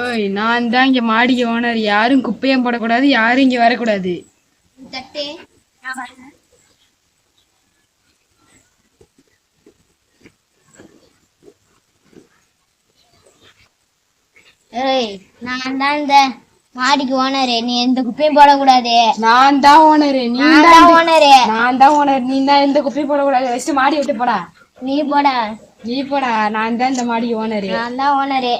ஓய் நான் தான் இங்க மாடிக்கு ஓனர். யாரும் குப்பையும் போடக்கூடாது யாரும் இங்க வரக்கூடாது. ஏய் நான் தான் இந்த மாடிக்கு ஓனரு நீ எந்த குப்பையும் போடக்கூடாது. நான் தான் ஓனர் நீ தான் தான் ஓனரு. நான் தான் ஓனர் நீ தான் எந்த குப்பையும் போடக்கூடாது. ஃபர்ஸ்ட் மாடி விட்டு போடா. நீ போட. நீ போடா நான் தான் இந்த மாடி ஓனர். நான் தான் ஓனரு.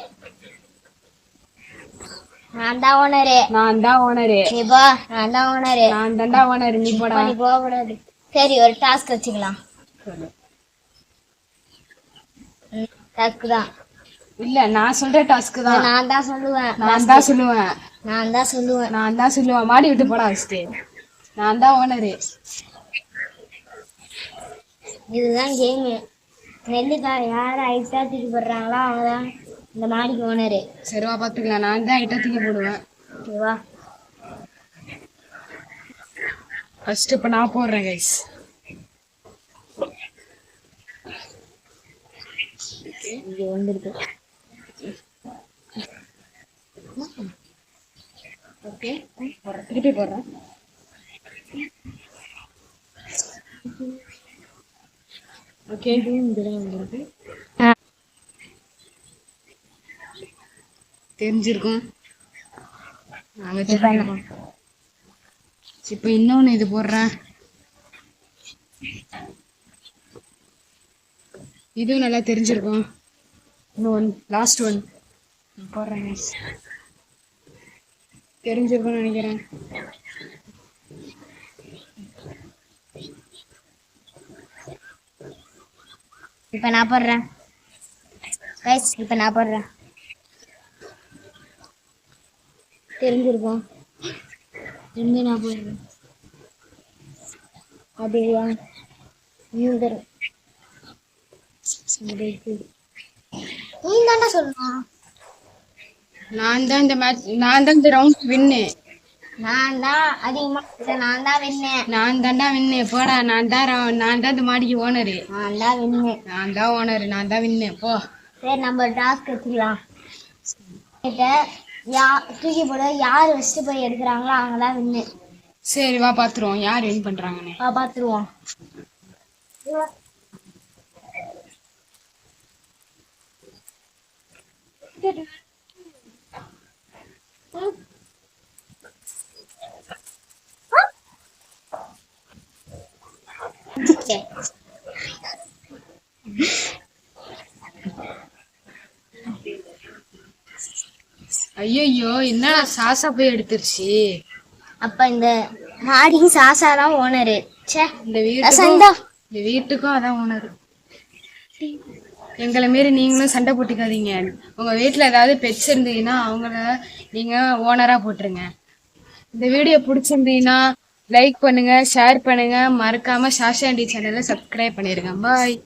நான் தான் ஓனரு. நான் தான் ஓனரு. நீ போ நான் தான் ஓனரு. நான் தான்டா ஓனர் நீ போடா. நீ போகக்கூடாது. சரி ஒரு டாஸ்க் வச்சுக்கலாம். டாஸ்க் தான். இல்ல நான் சொல்ற டாஸ்க் தான். நான் தான் சொல்லுவேன். நான் தான் சொல்லுவேன். நான் தான் சொல்லுவேன். நான் தான் சொல்லுவேன். மாடி விட்டு போடா ஃபர்ஸ்ட் நான் தான் ஓனரு இதுதான் கேமு நெல்லிக்காய் யார் ஐட்டா தூக்கி போடுறாங்களோ அவங்க தான் இந்த மாடிக்கு ஓனரு சரிவா பாத்துக்கலாம். நான் தான் இடத்துக்கு போடுவேன். ஓகேவா ஃபர்ஸ்ட் இப்ப நான் போடுறேன் கைஸ் இங்கே வந்துருக்கு. ஓகே திருப்பி போடுறேன் ஓகே தெரிஞ்சிருக்கும். நாங்க தெரிஞ்சிருக்கோம் இப்போ இன்னொன்னு இது போடுறேன் இதுவும் நல்லா தெரிஞ்சிருக்கும். இன்னும் ஒன் லாஸ்ட் ஒன் போடுறேன் guys. தெரிஞ்சிருக்கும்னு நினைக்கிறேன். இப்போ நான் போடுறேன். கைஸ் இப்போ நான் போடுறேன். தெரிஞ்சிருக்கோம். இருந்து நான் போடுறேன். அப்படியா? இன்னும் தரும் நீ தாண்டா சொல்லணும் நான் தான் இந்த மேட்ச் நான் தான் இந்த ரவுண்ட் வின்னு. நான் தான் அதிகமா நான் தான் வின்னேன் நான் தான்டா வின்னு. போடா நான் தான் நான் தான் இந்த மாடிக்கு ஓனரு. நான் தான் வின்னேன் நான் தான் ஓனரு நான் தான் வின்னு. போ. சரி நம்ம டாஸ்க் கிட்ட யா தூக்கி போட யார் ஃபஸ்ட்டு போய் எடுக்கிறாங்களோ அவங்க தான் வின்னு. சரி வா பாத்துருவோம். யார் வின் பண்றாங்கன்னு. வா பார்த்துருவோம் ஐயோ என்னடா சாசா போய் எடுத்துருச்சு? அப்ப இந்த மாடி சாசா தான் ஓனரு ச்சே இந்த வீட்டுக்கும் இந்த வீட்டுக்கும் அதான் ஓனரு எங்களை மாரி நீங்களும் சண்டை போட்டுக்காதீங்க. உங்க வீட்டுல ஏதாவது பெட்ஸ் இருந்தீங்கன்னா அவங்கள நீங்க ஓனரா போட்டுருங்க. இந்த வீடியோ பிடிச்சிருந்தீங்கன்னா லைக் பண்ணுங்க ஷேர் பண்ணுங்க. மறக்காம சாஷாண்டி சேனலை சப்ஸ்கிரைப் பண்ணிருங்க. பாய்